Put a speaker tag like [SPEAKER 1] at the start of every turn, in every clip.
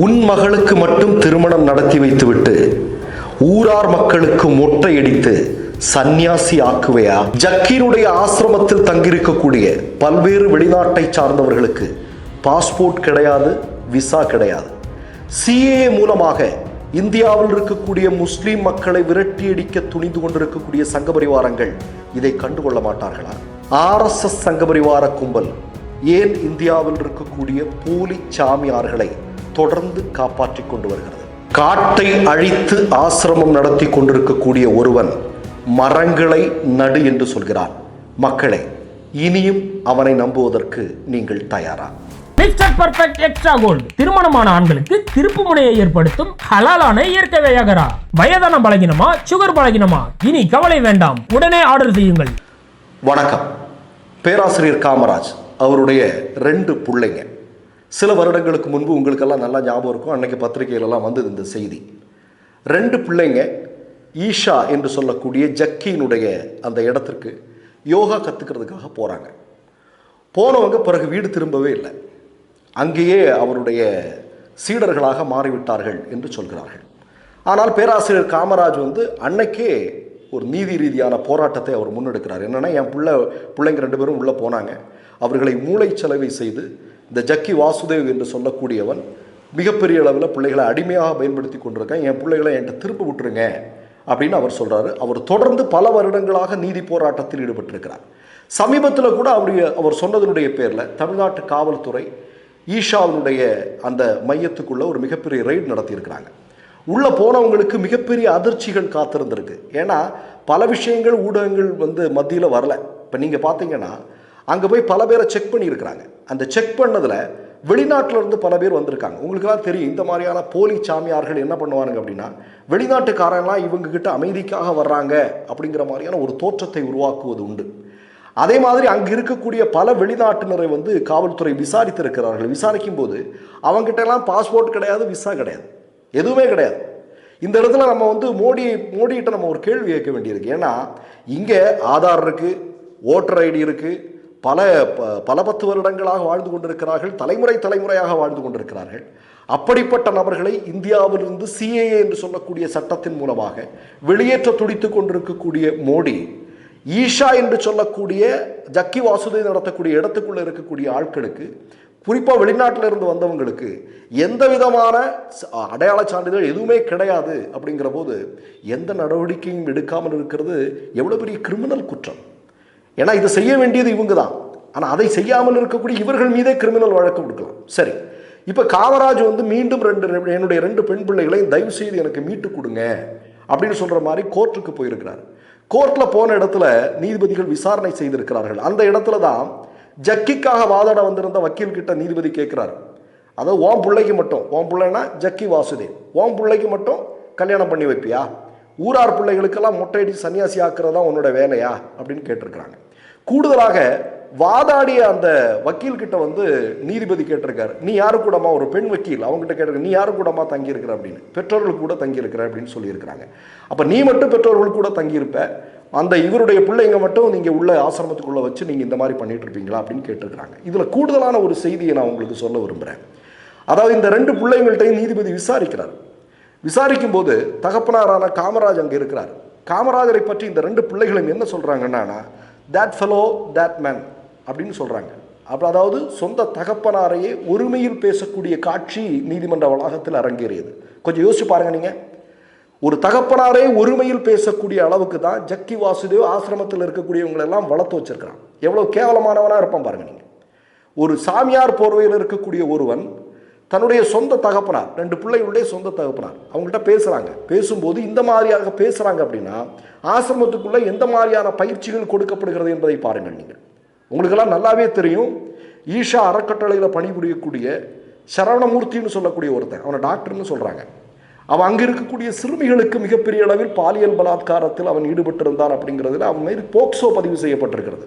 [SPEAKER 1] உன் மகளுக்கு மட்டும் திருமணம் நடத்தி வைத்துவிட்டு ஊரார் மக்களுக்கு மொட்டையடித்து சந்நியாசி ஆக்குவையா? ஜக்கீருடைய ஆசிரமத்தில் தங்கியிருக்கக்கூடிய பல்வேறு வெளிநாட்டை சார்ந்தவர்களுக்கு பாஸ்போர்ட் கிடையாது விசா கிடையாது. சிஏஏ மூலமாக இந்தியாவில் இருக்கக்கூடிய முஸ்லீம் மக்களை விரட்டியடிக்க துணிந்து கொண்டிருக்கக்கூடிய சங்க பரிவாரங்கள் இதை கண்டுகொள்ள மாட்டார்களா? ஆர்எஸ்எஸ் சங்க பரிவார கும்பல் ஏன் இந்தியாவில் இருக்கக்கூடிய போலி சாமியார்களை தொடர்ந்து காப்பாற்றிக் கொண்டு வருகிறது. காட்டை அழித்து ஆசிரமம் நடத்தி கொண்டிருக்கக்கூடிய ஒருவன் மரங்களை நடு என்று சொல்கிறான். மக்களே இனியும் அவனை நம்புவதற்கு நீங்கள் தயாரா?
[SPEAKER 2] மிஸ்டர் பர்ஃபெக்ட் எக்ஸ்ட்ரா கோல்டு திருமணமான ஆண்களுக்கு திருப்பு முனையை ஏற்படுத்தும் ஹலாலான இயற்கை வியாகரா. வயதான பலகினமா சுகர் பலகினமா? இனி கவலை வேண்டாம். உடனே ஆர்டர் செய்யுங்கள்.
[SPEAKER 1] வணக்கம். பேராசிரியர் காமராஜ் அவருடைய ரெண்டு பிள்ளைங்க. சில வருடங்களுக்கு முன்பு உங்களுக்கெல்லாம் நல்லா ஞாபகம் இருக்கும். அன்னைக்கு பத்திரிகையிலலாம் வந்தது இந்த செய்தி. ரெண்டு பிள்ளைங்க ஈஷா என்று சொல்லக்கூடிய ஜக்கியினுடைய அந்த இடத்திற்கு யோகா கற்றுக்கிறதுக்காக போகிறாங்க போனவங்க பிறகு வீடு திரும்பவே இல்லை. அங்கேயே அவருடைய சீடர்களாக மாறிவிட்டார்கள் என்று சொல்கிறார்கள். ஆனால் பேராசிரியர் காமராஜ் வந்து அன்னைக்கே ஒரு நீதி ரீதியான போராட்டத்தை அவர் முன்னெடுக்கிறார். என்னென்னா என் பிள்ளை பிள்ளைங்க ரெண்டு பேரும் உள்ளே போனாங்க. அவர்களை மூளைச்சலவை செய்து இந்த ஜக்கி வாசுதேவ் என்று சொல்லக்கூடியவன் மிகப்பெரிய அளவில் பிள்ளைகளை அடிமையாக பயன்படுத்தி கொண்டிருக்கேன். என் பிள்ளைகளை என்கிட்ட திருப்பி விட்டுருங்க அப்படின்னு அவர் சொல்கிறாரு அவர் தொடர்ந்து பல வருடங்களாக நீதி போராட்டத்தில் ஈடுபட்டிருக்கிறார். சமீபத்தில் கூட அவருடைய அவர் சொன்னதனுடைய பேரில் தமிழ்நாட்டு காவல்துறை ஈஷாவினுடைய அந்த மையத்துக்குள்ளே ஒரு மிகப்பெரிய ரெய்டு நடத்தியிருக்கிறாங்க. உள்ளே போனவங்களுக்கு மிகப்பெரிய அதிர்ச்சிகள் காத்திருந்திருக்கு. ஏன்னா பல விஷயங்கள் ஊடகங்கள் வந்து மத்தியில் வரல. இப்போ நீங்கள் பார்த்தீங்கன்னா அங்கே போய் பல பேரை செக் பண்ணியிருக்கிறாங்க. அந்த செக் பண்ணதில் வெளிநாட்டிலேருந்து பல பேர் வந்திருக்காங்க. உங்களுக்கெல்லாம் தெரியும் இந்த மாதிரியான போலி சாமியார்கள் என்ன பண்ணுவாங்க அப்படின்னா வெளிநாட்டுக்காரங்களாம் இவங்கக்கிட்ட அமைதிக்காக வர்றாங்க அப்படிங்கிற மாதிரியான ஒரு தோற்றத்தை உருவாக்குவது உண்டு. அதே மாதிரி அங்கே இருக்கக்கூடிய பல வெளிநாட்டினரை வந்து காவல்துறை விசாரித்திருக்கிறார்கள். விசாரிக்கும் போது அவங்ககிட்டலாம் பாஸ்போர்ட் கிடையாது விசா கிடையாது. எதுவுமே கிடையாது. இந்த இடத்துல நம்ம வந்து மோடி மோடிகிட்ட நம்ம ஒரு கேள்வி கேட்க வேண்டியிருக்கு. ஏன்னா இங்கே ஆதார் இருக்குது ஓட்டர் ஐடி இருக்குது பல ப- பல பத்து வருடங்களாக வாழ்ந்து கொண்டிருக்கிறார்கள் தலைமுறை தலைமுறையாக வாழ்ந்து கொண்டிருக்கிறார்கள். அப்படிப்பட்ட நபர்களை இந்தியாவிலிருந்து சிஏஏ என்று சொல்லக்கூடிய சட்டத்தின் மூலமாக வெளியேற்ற துடித்து கொண்டிருக்கக்கூடிய மோடி ஈஷா என்று சொல்லக்கூடிய ஜக்கி வாசுதேவ் நடத்தக்கூடிய இடத்துக்குள்ள இருக்கக்கூடிய ஆட்களுக்கு குறிப்பாக வெளிநாட்டில் இருந்து வந்தவங்களுக்கு எந்த விதமான அடையாள சான்றிதழ் எதுவுமே கிடையாது அப்படிங்கிற போது எந்த நடவடிக்கையும் எடுக்காமல் இருக்கிறது எவ்வளோ பெரிய கிரிமினல் குற்றம். ஏன்னா இதை செய்ய வேண்டியது இவங்க தான் ஆனால் அதை செய்யாமல் இருக்கக்கூடிய இவர்கள் மீதே கிரிமினல் வழக்கு கொடுக்கலாம். சரி. இப்போ காமராஜ் வந்து மீண்டும் ரெண்டு என்னுடைய ரெண்டு பெண் பிள்ளைகளையும் தயவு செய்து எனக்கு மீட்டு கொடுங்க அப்படின்னு சொல்கிற மாதிரி கோர்ட்டுக்கு போயிருக்கிறார். கோர்ட்டில் போன இடத்துல நீதிபதிகள் விசாரணை செய்திருக்கிறார்கள். அந்த இடத்துல தான் ஜக்கிக்காக வாதாட வந்திருந்த வக்கீல் கிட்ட நீதிபதி கேட்குறாரு. அதாவது ஓம் பிள்ளைக்கு மட்டும். ஓம் பிள்ளைனா ஜக்கி வாசுதேவ். ஓம் பிள்ளைக்கு மட்டும் கல்யாணம் பண்ணி வைப்பியா? ஊரார் பிள்ளைகளுக்கெல்லாம் மொட்டையடி சன்னியாசி ஆக்குறது தான் உன்னோட வேலையா? அப்படின்னு கேட்டிருக்கிறாங்க. கூடுதலாக வாதாடிய அந்த வக்கீல்கிட்ட வந்து நீதிபதி கேட்டிருக்காரு. நீ யாரு கூடமா ஒரு பெண் வக்கீல். அவங்ககிட்ட கேட்டிருக்க நீ யாரு கூடமா தங்கியிருக்கிற அப்படின்னு. பெற்றோர்கள் கூட தங்கியிருக்கிற அப்படின்னு சொல்லியிருக்கிறாங்க. அப்போ நீ மட்டும் பெற்றோர்கள் கூட தங்கியிருப்ப அந்த இவருடைய பிள்ளைங்க மட்டும் நீங்கள் உள்ள ஆசிரமத்துக்குள்ளே வச்சு நீங்கள் இந்த மாதிரி பண்ணிட்டு இருப்பீங்களா அப்படின்னு கேட்டிருக்கிறாங்க. இதில் கூடுதலான ஒரு செய்தியை நான் உங்களுக்கு சொல்ல விரும்புகிறேன் அதாவது இந்த ரெண்டு பிள்ளைங்கள்ட்டையும் நீதிபதி விசாரிக்கிறார். விசாரிக்கும் போது தகப்பனாரான காமராஜ் அங்கே இருக்கிறார். காமராஜரை பற்றி இந்த ரெண்டு பிள்ளைகளும் என்ன சொல்கிறாங்கன்னா தேட் ஃபெலோ தேட் மேன் அப்படின்னு சொல்கிறாங்க அப்போ அதாவது சொந்த தகப்பனாரையே ஒருமையில் பேசக்கூடிய காட்சி நீதிமன்ற வளாகத்தில் அரங்கேறியது. கொஞ்சம் யோசிச்சு பாருங்க நீங்கள் ஒரு தகப்பனாரே ஒருமையில் பேசக்கூடிய அளவுக்கு தான் ஜக்கி வாசுதேவ் ஆசிரமத்தில் இருக்கக்கூடியவங்களெல்லாம் வளர்த்து வச்சிருக்கிறான். எவ்வளோ கேவலமானவனாக இருப்பான் பாருங்க நீங்கள் ஒரு சாமியார் போர்வையில் இருக்கக்கூடிய ஒருவன் தன்னுடைய சொந்த தகப்பனார் ரெண்டு பிள்ளைகளுடைய சொந்த தகப்பனார் அவங்கள்ட்ட பேசுகிறாங்க பேசும்போது இந்த மாதிரியாக பேசுகிறாங்க அப்படின்னா ஆசிரமத்துக்குள்ளே எந்த மாதிரியான பயிற்சிகள் கொடுக்கப்படுகிறது என்பதை பாருங்கள் நீங்கள். உங்களுக்கெல்லாம் நல்லாவே தெரியும். ஈஷா அறக்கட்டளையில் பணிபுரியக்கூடிய சரவணமூர்த்தின்னு சொல்லக்கூடிய ஒருத்தன் அவனை டாக்டர்னு சொல்கிறாங்க அவன் அங்கே இருக்கக்கூடிய சிறுமிகளுக்கு மிகப்பெரிய அளவில் பாலியல் பலாத்காரத்தில் அவன் ஈடுபட்டிருந்தான் அப்படிங்கிறதுல அவன் மீது போக்சோ பதிவு செய்யப்பட்டிருக்கிறது.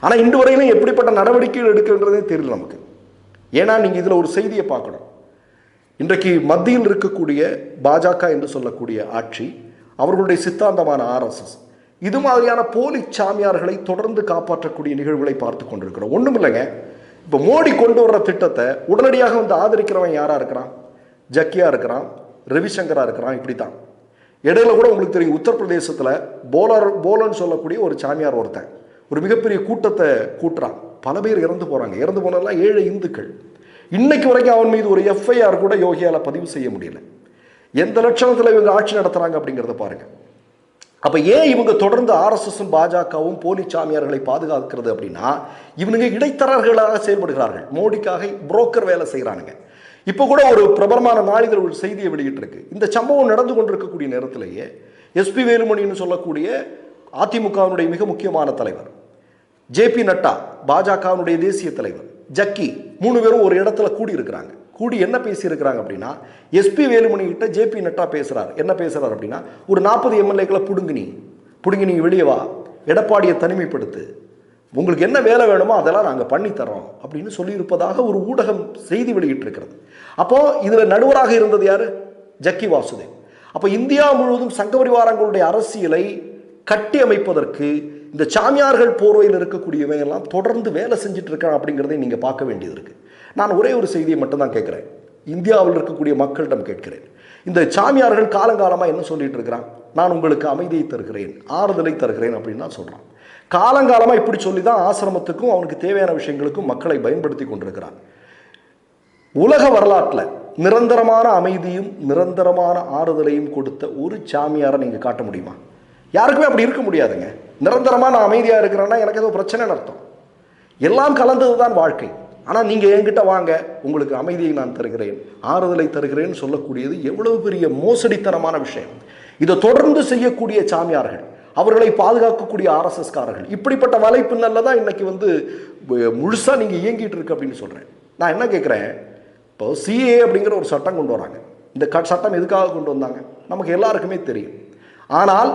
[SPEAKER 1] ஆனால் இன்று வரையிலும் எப்படிப்பட்ட நடவடிக்கைகள் எடுக்கின்றதே தெரியல நமக்கு. ஏன்னா நீங்கள் இதில் ஒரு செய்தியை பார்க்கணும். இன்றைக்கு மத்தியில் இருக்கக்கூடிய பாஜக என்று சொல்லக்கூடிய ஆட்சி அவர்களுடைய சித்தாந்தமான ஆர்எஸ்எஸ் இது மாதிரியான போலி சாமியார்களை தொடர்ந்து காப்பாற்றக்கூடிய நிகழ்வுகளை பார்த்து கொண்டிருக்கிறோம். ஒன்றும் இல்லைங்க. இப்போ மோடி கொண்டு வர்ற திட்டத்தை உடனடியாக வந்து ஆதரிக்கிறவன் யாராக இருக்கிறான்? ஜக்கியா இருக்கிறான் ரவிசங்கரா இருக்கிறான் இப்படி தான் இடையில கூட உங்களுக்கு தெரியும் உத்தரப்பிரதேசத்தில் போலர் போலன்னு சொல்லக்கூடிய ஒரு சாமியார் ஒருத்தன். ஒரு மிகப்பெரிய கூட்டத்தை கூட்டுறான். பல பேர் இறந்து போகிறாங்க இறந்து போனதெல்லாம் ஏழை இந்துக்கள். இன்னைக்கு வரைக்கும் அவன் மீது ஒரு எஃப்ஐஆர் கூட யோகியால் பதிவு செய்ய முடியல. எந்த லட்சணத்தில் இவங்க ஆட்சி நடத்துகிறாங்க அப்படிங்கிறத பாருங்கள் அப்போ ஏன் இவங்க தொடர்ந்து ஆர்எஸ்எஸும் பாஜகவும் போலி சாமியார்களை பாதுகாக்கிறது அப்படின்னா இவனுங்க இடைத்தரகர்களாக செயல்படுகிறார்கள். மோடிக்காக புரோக்கர் வேலை செய்கிறானுங்க இப்போ கூட ஒரு பிரபலமான நாளிதழ் ஒரு செய்தியை வெளியிட்டிருக்கு. இந்த சம்பவம் நடந்து கொண்டிருக்கக்கூடிய நேரத்திலேயே எஸ்பி வேலுமணின்னு சொல்லக்கூடிய அதிமுகவினுடைய மிக முக்கியமான தலைவர். ஜேபி நட்டா பாஜகவினுடைய தேசிய தலைவர் ஜக்கி மூணு பேரும் ஒரு இடத்துல கூடி இருக்கிறாங்க கூடி என்ன பேசியிருக்கிறாங்க அப்படின்னா எஸ்பி வேலுமணி கிட்ட ஜேபி நட்டா பேசுகிறார் என்ன பேசுகிறார் அப்படின்னா ஒரு நாற்பது எம்எல்ஏக்களை புடுங்கு நீ. புடுங்கி நீ வெளியே வா. எடப்பாடியை தனிமைப்படுத்து. உங்களுக்கு என்ன வேலை வேணுமோ அதெல்லாம் நாங்கள் பண்ணித்தரோம் அப்படின்னு சொல்லியிருப்பதாக ஒரு ஊடகம் செய்தி வெளியிட்டிருக்கிறது. அப்போது இதில் நடுவராக இருந்தது யார்? ஜக்கி வாசுதேவ். அப்போ இந்தியா முழுவதும் சங்கபரிவாரங்களுடைய அரசியலை கட்டி அமைப்பதற்கு இந்த சாமியார்கள் போர்வையில் இருக்கக்கூடியவங்க எல்லாம் தொடர்ந்து வேலை செஞ்சுட்டு இருக்கான் அப்படிங்கிறதை நீங்கள் பார்க்க வேண்டியது இருக்குது நான் ஒரே ஒரு செய்தியை மட்டும்தான் கேட்குறேன். இந்தியாவில் இருக்கக்கூடிய மக்களிடம் கேட்கிறேன். இந்த சாமியார்கள் காலங்காலமாக என்ன சொல்லிட்டு இருக்கிறான்? நான் உங்களுக்கு அமைதியை தருகிறேன் ஆறுதலை தருகிறேன் அப்படின்னு தான் சொல்கிறான் காலங்காலமாக இப்படி சொல்லி தான் ஆசிரமத்துக்கும் அவனுக்கு தேவையான விஷயங்களுக்கும் மக்களை பயன்படுத்தி கொண்டிருக்கிறான். உலக வரலாற்றில் நிரந்தரமான அமைதியும் நிரந்தரமான ஆறுதலையும் கொடுத்த ஒரு சாமியாரை நீங்கள் காட்ட முடியுமா? யாருக்குமே அப்படி இருக்க முடியாதுங்க. நிரந்தரமாக நான் அமைதியாக இருக்கிறேன்னா எனக்கு ஏதோ பிரச்சனைன்னு அர்த்தம். எல்லாம் கலந்தது தான் வாழ்க்கை. ஆனால் நீங்கள் என்கிட்ட வாங்க உங்களுக்கு அமைதியை நான் தருகிறேன் ஆறுதலை தருகிறேன்னு சொல்லக்கூடியது எவ்வளவு பெரிய மோசடித்தனமான விஷயம். இதை தொடர்ந்து செய்யக்கூடிய சாமியார்கள் அவர்களை பாதுகாக்கக்கூடிய ஆர்எஸ்எஸ்காரர்கள் இப்படிப்பட்ட வலைப்பின்னல்ல தான் இன்னைக்கு வந்து முழுசாக நீங்கள் இயங்கிட்டு இருக்கு அப்படின்னு சொல்கிறேன் நான் என்ன கேட்குறேன் இப்போ சிஏ அப்படிங்கிற ஒரு சட்டம் கொண்டு வராங்க. இந்த சட்டம் எதுக்காக கொண்டு வந்தாங்க? நமக்கு எல்லாருக்குமே தெரியும். ஆனால்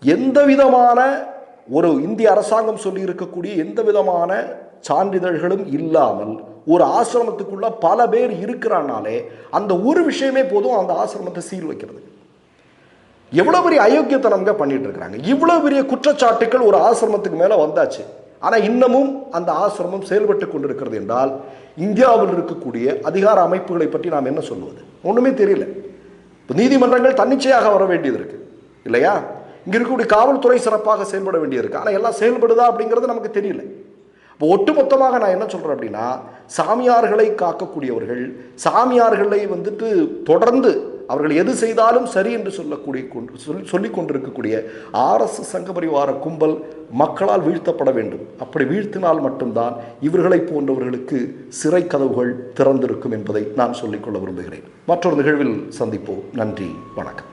[SPEAKER 1] எந்த விதமான ஒரு இந்திய அரசாங்கம் சொல்லி இருக்கக்கூடிய எந்த விதமான சான்றிதழ்களும் இல்லாமல் ஒரு ஆசிரமத்துக்குள்ள பல பேர் இருக்கிறானாலே அந்த ஒரு விஷயமே போதும் அந்த ஆசிரமத்தை சீல் வைக்கிறது. எவ்வளவு பெரிய அயோக்கியத்தனம்ங்க பண்ணிட்டு இருக்கிறாங்க. இவ்வளவு பெரிய குற்றச்சாட்டுகள் ஒரு ஆசிரமத்துக்கு மேல வந்தாச்சு. ஆனா இன்னமும் அந்த ஆசிரமம் செயல்பட்டு கொண்டிருக்கிறது என்றால் இந்தியாவில் இருக்கக்கூடிய அதிகார அமைப்புகளை பற்றி நாம் என்ன சொல்வது? ஒண்ணுமே தெரியல. இப்போ நீதிமன்றங்கள் தன்னிச்சையாக வர வேண்டியது இருக்கு. இல்லையா? இங்கே இருக்கக்கூடிய காவல்துறை சிறப்பாக செயல்பட வேண்டியது ஆனால் எல்லாம் செயல்படுதா அப்படிங்கிறது நமக்கு தெரியல. இப்போ ஒட்டுமொத்தமாக நான் என்ன சொல்கிறேன் அப்படின்னா சாமியார்களை காக்கக்கூடியவர்கள் சாமியார்களை வந்துட்டு தொடர்ந்து அவர்கள் எது செய்தாலும் சரி என்று சொல்லக்கூடிய கொண்டு சொல்லி சொல்லி கொண்டிருக்கக்கூடிய ஆர்எஸ் சங்க பரிவார கும்பல் மக்களால் வீழ்த்தப்பட வேண்டும். அப்படி வீழ்த்தினால் மட்டும்தான் இவர்களை போன்றவர்களுக்கு சிறை கதவுகள் திறந்திருக்கும் என்பதை நான் சொல்லிக்கொள்ள விரும்புகிறேன். மற்றொரு நிகழ்வில் சந்திப்போம். நன்றி வணக்கம்.